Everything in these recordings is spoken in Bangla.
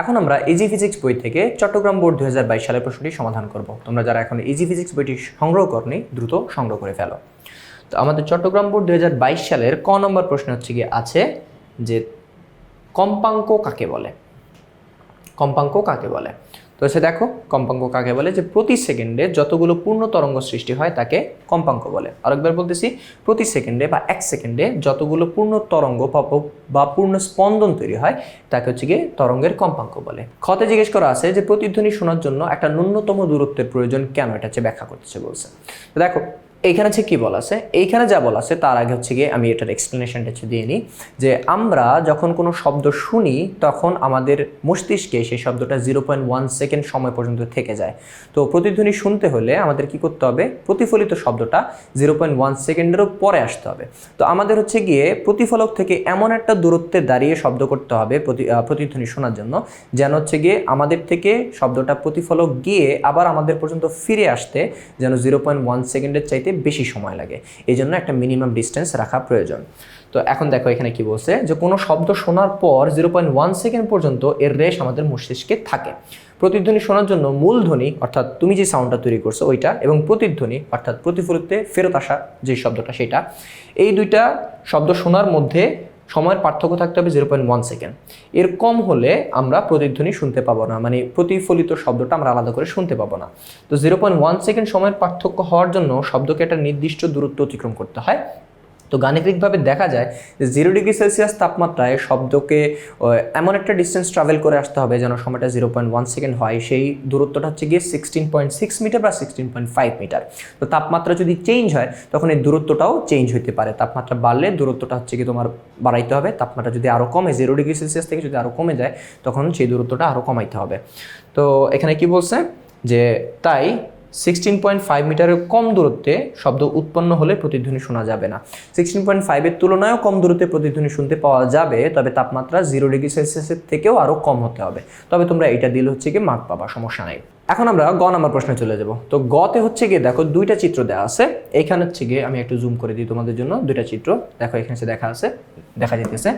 এখন আমরা ইজি ফিজিক্স বই থেকে চট্টগ্রাম বোর্ড দুই হাজার বাইশ সালের প্রশ্নটি সমাধান করব। তোমরা যারা এখন ইজি ফিজিক্স বইটি সংগ্রহ করনি, দ্রুত সংগ্রহ করে ফেলো। তো আমাদের চট্টগ্রাম বোর্ড দুই হাজার বাইশ সালের ক নম্বর প্রশ্ন হচ্ছে গিয়ে আছে যে কম্পাঙ্ক কাকে বলে? কম্পাঙ্ক কাকে বলে? তো সে দেখো, কম্পাঙ্ক কাকে বলে? যে প্রতি সেকেন্ডে যতগুলো পূর্ণ তরঙ্গ সৃষ্টি হয় তাকে কম্পাঙ্ক বলে। আরেকবার বলতেছি, প্রতি সেকেন্ডে বা এক সেকেন্ডে যতগুলো পূর্ণ তরঙ্গ বা- পূর্ণ স্পন্দন তৈরি হয়, তাকে হচ্ছে গিয়ে তরঙ্গের কম্পাঙ্ক বলে। ক্ষতে জিজ্ঞেস করা আছে যে প্রতিধ্বনি শোনার জন্য একটা ন্যূনতম দূরত্বের প্রয়োজন কেন? এটা হচ্ছে ব্যাখ্যা করতেছে বলছে। দেখো এইখানে হচ্ছে কি বলা আছে এইখানে যা বলা আছে তার আগে হচ্ছে গিয়ে আমি এটার এক্সপ্লেনেশনটা হচ্ছে দিয়ে নিই, যে আমরা যখন কোনো শব্দ শুনি, তখন আমাদের মস্তিষ্কে সেই শব্দটা জিরো পয়েন্ট ওয়ান সেকেন্ড সময় পর্যন্ত থেকে যায়। তো প্রতিধ্বনি শুনতে হলে আমাদের কি করতে হবে? প্রতিফলিত শব্দটা জিরো পয়েন্ট ওয়ান সেকেন্ডেরও পরে আসতে হবে। তো আমাদের হচ্ছে গিয়ে প্রতিফলক থেকে এমন একটা দূরত্বে দাঁড়িয়ে শব্দ করতে হবে প্রতি প্রতিধ্বনি শোনার জন্য, যেন হচ্ছে গিয়ে আমাদের থেকে শব্দটা প্রতিফলক গিয়ে আবার আমাদের পর্যন্ত ফিরে আসতে যেন জিরো পয়েন্ট ওয়ান সেকেন্ডের চাইতে বেশি সময় লাগে। এই জন্য একটা মিনিমাম ডিস্টেন্স রাখা প্রয়োজন। তো এখন দেখো এখানে কি বলছে যে, কোনো শব্দ শোনার পর জিরো পয়েন্ট ওয়ান সেকেন্ড পর্যন্ত এর রেশ আমাদের মস্তিষ্কে থাকে। প্রতিধ্বনি শোনার জন্য মূল ধ্বনি অর্থাৎ তুমি যে সাউন্ডটা তৈরি করছ ওইটা, এবং প্রতিধ্বনি, অর্থাৎ প্রতিফলিতে ফেরত আসা যে শব্দটা সেটা, এই দুইটা শব্দ শোনার মধ্যে সময়ের পার্থক্য থাকতে হবে জিরো পয়েন্ট ওয়ান সেকেন্ড এর কম হলে আমরা প্রতিধ্বনি শুনতে পাবো না মানে প্রতিফলিত শব্দটা আমরা আলাদা করে শুনতে পাবো না। তো জিরো পয়েন্ট ওয়ান সেকেন্ড সময়ের পার্থক্য হওয়ার জন্য শব্দকে একটা নির্দিষ্ট দূরত্ব অতিক্রম করতে হয়। তো গাণিতিকভাবে দেখা যায় যে জিরো ডিগ্রি সেলসিয়াস তাপমাত্রায় শব্দকে এমন একটা ডিস্টেন্স ট্রাভেল করে আসতে হবে যেন সময়টা জিরো পয়েন্ট ওয়ান সেকেন্ড হয়। সেই দূরত্বটা হচ্ছে গিয়ে সিক্সটিন পয়েন্ট সিক্স মিটার বা সিক্সটিন পয়েন্ট ফাইভ মিটার তো তাপমাত্রা যদি চেঞ্জ হয়, তখন এই দূরত্বটাও চেঞ্জ হতে পারে। তাপমাত্রা বাড়লে দূরত্বটা হচ্ছে কি তোমার বাড়াইতে হবে। তাপমাত্রা যদি আরও কমে জিরো ডিগ্রি সেলসিয়াস থেকে যদি আরও কমে যায়, তখন সেই দূরত্বটা আরও কমাইতে হবে। তো এখানে কি বলছে? যে তাই সিক্সটিন পয়েন্ট ফাইভ মিটারের কম দূরত্বে শব্দ উৎপন্ন হলে প্রতিধ্বনি শোনা যাবে না। সিক্সটিন পয়েন্ট ফাইভের তুলনায়ও কম দূরত্বে প্রতিধ্বনি শুনতে পাওয়া যাবে, তবে তাপমাত্রা জিরো ডিগ্রি সেলসিয়াসের থেকেও আরও কম হতে হবে। তবে তোমরা এটা দিলে হচ্ছে কি মার্ক পাবা, সমস্যা নাই। এখন আমরা গ নাম্বার প্রশ্নে চলে যাব। তো গতে হচ্ছে গিয়ে দেখো দুইটা চিত্র দেওয়া আছে। এইখানে হচ্ছে গিয়ে আমি একটু জুম করে দিই তোমাদের জন্য। দুইটা চিত্র, দেখো এখানে সে দেখা আছে, দেখা যেতেছে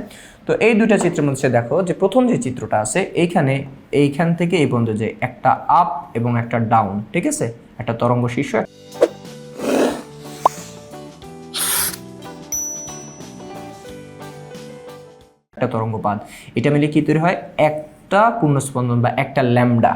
তো এই দুইটা চিত্রের মধ্যে দেখো যে প্রথম যে চিত্রটা আছে, এইখানে, এইখান থেকে এই পর্যন্ত যে একটা আপ এবং একটা ডাউন ঠিক আছে? একটা তরঙ্গ শীর্ষ। একটা তরঙ্গপাত। এটা মিলে কি তৈরি হয়? একটা পূর্ণস্পন্দন বা একটা ল্যামডা।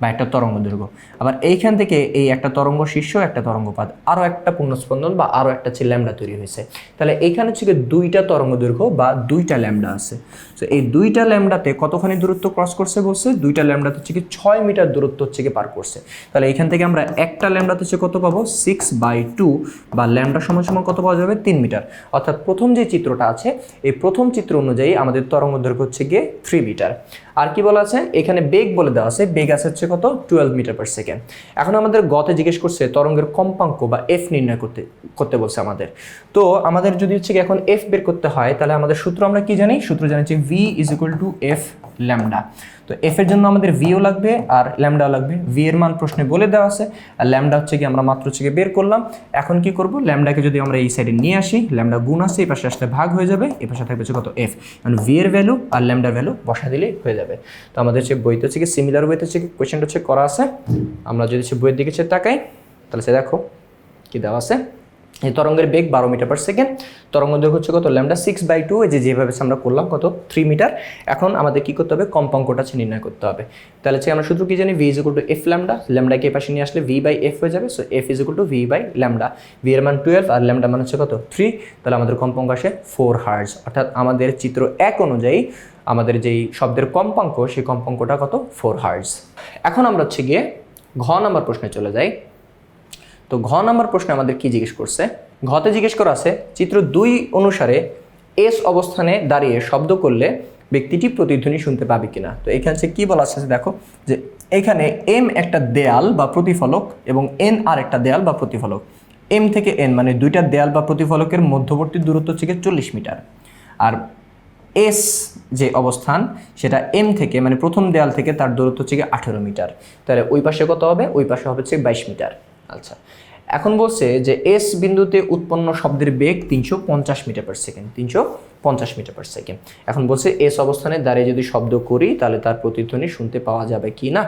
বা একটা তরঙ্গ দৈর্ঘ্য। আবার এইখান থেকে এই একটা তরঙ্গ শীর্ষ, একটা তরঙ্গপাত আরও একটা পূর্ণস্পন্দন বা আরও একটা হচ্ছে ল্যামডা তৈরি হয়েছে। তাহলে এইখানে হচ্ছে দুইটা তরঙ্গ দৈর্ঘ্য বা দুইটা ল্যামডা আছে। তো এই দুইটা ল্যামডাতে কতখানি দূরত্ব ক্রস করছে বলছে? দুইটা ল্যামডাতে হচ্ছে কি ছয় মিটার দূরত্ব হচ্ছে কি পার করছে। তাহলে এখান থেকে আমরা একটা ল্যামডাতে হচ্ছে কত পাবো? সিক্স বাই টু বা ল্যামডা সমান সমান কত পাওয়া যাবে? তিন মিটার। অর্থাৎ প্রথম যে চিত্রটা আছে, এই প্রথম চিত্র অনুযায়ী আমাদের তরঙ্গ দৈর্ঘ্য হচ্ছে গিয়ে থ্রি মিটার আর কি বলা আছে? এখানে বেগ বলে দেওয়া আছে। বেগ আছে হচ্ছে কত? টুয়েলভ মিটার পার সেকেন্ড এখন আমাদের গতে জিজ্ঞেস করছে তরঙ্গের কম্পাঙ্ক বা এফ নির্ণয় করতে করতে বলছে আমাদের। তো আমাদের যদি হচ্ছে এখন এফ বের করতে হয়, তাহলে আমাদের সূত্র আমরা কি জানি? সূত্র জানি যে V is equal to F lambda. তো এফ এর জন্য আমাদের ভিও লাগবে আর ল্যামডা লাগবে। ভি এর মান প্রশ্নে বলে দেওয়া আছে। আর ল্যামডা হচ্ছে কি আমরা মাত্র হচ্ছে কি বের করলাম। এখন কি করব? ল্যামডাকে যদি আমরা এই সাইডে নিয়ে আসি, ল্যামডা গুণ আছে, এই পাশে আসলে ভাগ হয়ে যাবে, এই পাশে থাকবে হচ্ছে কত? এফ মানে ভি এর ভ্যালু আর ল্যামডার ভ্যালু বসা দিলেই হয়ে যাবে। তো আমাদের হচ্ছে বইতে হচ্ছে কি সিমিলার বইতে হচ্ছে কি কোয়েশ্চেনটা হচ্ছে করা আছে। আমরা যদি হচ্ছে বইয়ের দিকে তাকাই, তাহলে সে দেখো কি দেওয়া আছে। এই তরঙ্গের বেগ বারো মিটার পার সেকেন্ড তরঙ্গ দৈর্ঘ্য হচ্ছে কত? ল্যামডা সিক্স বাই টু যে যেভাবে আমরা করলাম, কত? থ্রি মিটার এখন আমাদের কি করতে হবে? কম্পাঙ্কটা হচ্ছে নির্ণয় করতে হবে। তাহলে হচ্ছে আমরা শুধু কি জানি? V is equal to F lambda ল্যামডাকে এ পাশে নিয়ে আসলে ভি বাই এফ হয়ে যাবে। So F is equal to V by lambda. V এর মান টুয়েলভ আর ল্যামডা মান হচ্ছে কত? থ্রি তাহলে আমাদের কম্পাঙ্ক আসে ফোর হার্জ অর্থাৎ আমাদের চিত্র এক অনুযায়ী আমাদের যেই শব্দের কম্পাঙ্ক, সেই কম্পাঙ্কটা কত? ফোর হার্জ এখন আমরা হচ্ছে গিয়ে ঘ নাম্বার প্রশ্নে চলে যাই। তো ঘ নম্বর প্রশ্নে আমাদের কি জিজ্ঞেস করছে? ঘতে জিজ্ঞেস করা আছে, চিত্র দুই অনুসারে এস অবস্থানে দাঁড়িয়ে শব্দ করলে ব্যক্তিটি প্রতিধ্বনি শুনতে পাবে কিনা? তো এখানে কি বলা আছে দেখো, যে এখানে এম একটা দেয়াল বা প্রতিফলক এবং এন আর একটা দেয়াল বা প্রতিফলক। এম থেকে এন মানে দুইটা দেয়াল বা প্রতিফলকের মধ্যবর্তী দূরত্ব হচ্ছে চল্লিশ মিটার। আর এস যে অবস্থান, সেটা এম থেকে মানে প্রথম দেয়াল থেকে তার দূরত্ব হচ্ছে আঠেরো মিটার। তাহলে ওই পাশে কত হবে? ওই পাশে হবে হচ্ছে বাইশ মিটার। আচ্ছা এখন বলছে যে এস বিন্দুতে উৎপন্ন শব্দের বেগ তিনশো পঞ্চাশ মিটার পার সেকেন্ড তিনশো পঞ্চাশ মিটার পার সেকেন্ড এখন বলছে এস অবস্থানে দাঁড়িয়ে যদি শব্দ করি, তাহলে তার প্রতিধ্বনি শুনতে পাওয়া যাবে কি না?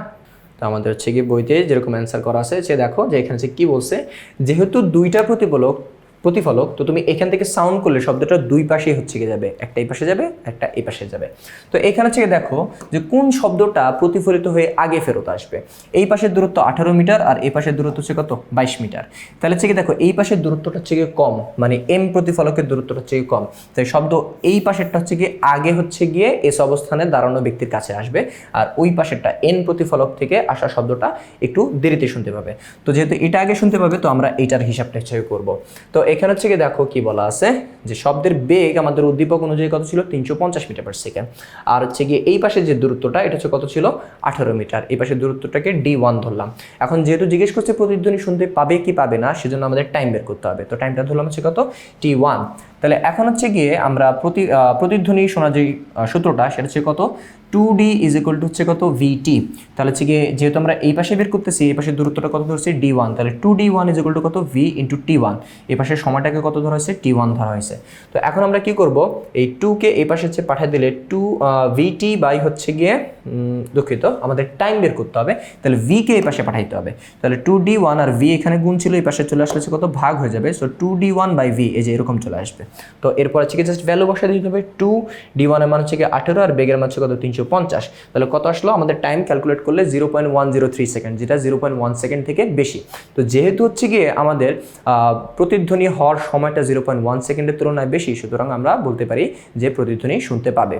তো আমাদের হচ্ছে কি বইতে যেরকম অ্যান্সার করা আছে, সে দেখো যে এখানে সে কি বলছে, যেহেতু দুইটা প্রতিফলক প্রতিফলক, তো তুমি এখান থেকে সাউন্ড করলে শব্দটা দুই পাশেই হচ্ছে গিয়ে যাবে। একটা এই পাশে যাবে, একটা এই পাশে যাবে। তো এখানে হচ্ছে দেখো যে কোন শব্দটা প্রতিফলিত হয়ে আগে ফেরত আসবে। এই পাশের দূরত্ব আঠারো মিটার আর এই পাশের দূরত্ব হচ্ছে কত? বাইশ মিটার। তাহলে হচ্ছে দেখো, এই পাশের দূরত্বটা হচ্ছে গিয়ে কম মানে এম প্রতিফলকের দূরত্বটা হচ্ছে গিয়ে কম। তাই শব্দ এই পাশেরটা হচ্ছে গিয়ে আগে হচ্ছে গিয়ে এস অবস্থানে দাঁড়ানো ব্যক্তির কাছে আসবে আর ওই পাশেরটা এন প্রতিফলক থেকে আসা শব্দটা একটু দেরিতে শুনতে পাবে। তো যেহেতু এটা আগে শুনতে পাবে, তো আমরা এটার হিসাবটা হচ্ছে করব। তো এখানে হচ্ছে দেখো কি বলা আছে, যে শব্দের বেগ আমাদের উদ্দীপক অনুযায়ী কত ছিল? তিনশো পঞ্চাশ মিটার পার সেকেন্ড আর হচ্ছে গিয়ে এই পাশে যে দূরত্বটা, এটা হচ্ছে কত ছিল? আঠারো মিটার। এই পাশের দূরত্বটাকে ডি ওয়ান ধরলাম। এখন যেহেতু জিজ্ঞেস করছে, প্রতিধ্বনি শুনতে পাবে কি পাবে না, সেজন্য আমাদের টাইম বের করতে হবে। তো টাইমটা ধরলাম হচ্ছে কত? টি ওয়ান তাহলে এখন হচ্ছে গিয়ে আমরা প্রতি প্রতিধ্বনি শোনা যে সূত্রটা, সেটা হচ্ছে কত? Two D is equal to হচ্ছে কত? ভিটি তাহলে হচ্ছে গিয়ে যেহেতু আমরা এই পাশে বের করতেছি, এই পাশের দূরত্বটা কত ধরছি? ডি ওয়ান তাহলে two D one is equal to কত? ভি ইন্টু টি ওয়ান এই পাশের সময়টাকে কত ধরা হয়েছে? টি ওয়ান ধরা হয়েছে। তো এখন আমরা কি করব? এই টুকে এই পাশে হচ্ছে পাঠিয়ে দিলে টু ভিটি বাই হচ্ছে গিয়ে দুঃখিত, আমাদের টাইম বের করতে হবে। তাহলে ভিকে এই পাশে পাঠাইতে হবে। তাহলে টু ডি ওয়ান আর ভি এখানে গুণ ছিল, এই পাশে চলে আসলে কত? ভাগ হয়ে যাবে। So two D one by V এই যে এরকম চলে আসবে। তো এরপর হচ্ছে কি জাস্ট ভ্যালু বসাতে দিতে হবে। টু ডি ওয়ানের মান হচ্ছে কি আঠেরো আর বেগের মান হচ্ছে কত? তিনশো পঞ্চাশ। তাহলে কত আসলো? আমাদের টাইম ক্যালকুলেট করলে zero point one zero three second যেটা জিরো পয়েন্ট ওয়ান সেকেন্ড থেকে বেশি। তো যেহেতু হচ্ছে গিয়ে আমাদের প্রতিধ্বনি হওয়ার সময়টা জিরো পয়েন্ট ওয়ান সেকেন্ডের তুলনায় বেশি, সুতরাং আমরা বলতে পারি যে প্রতিধ্বনি শুনতে পাবে।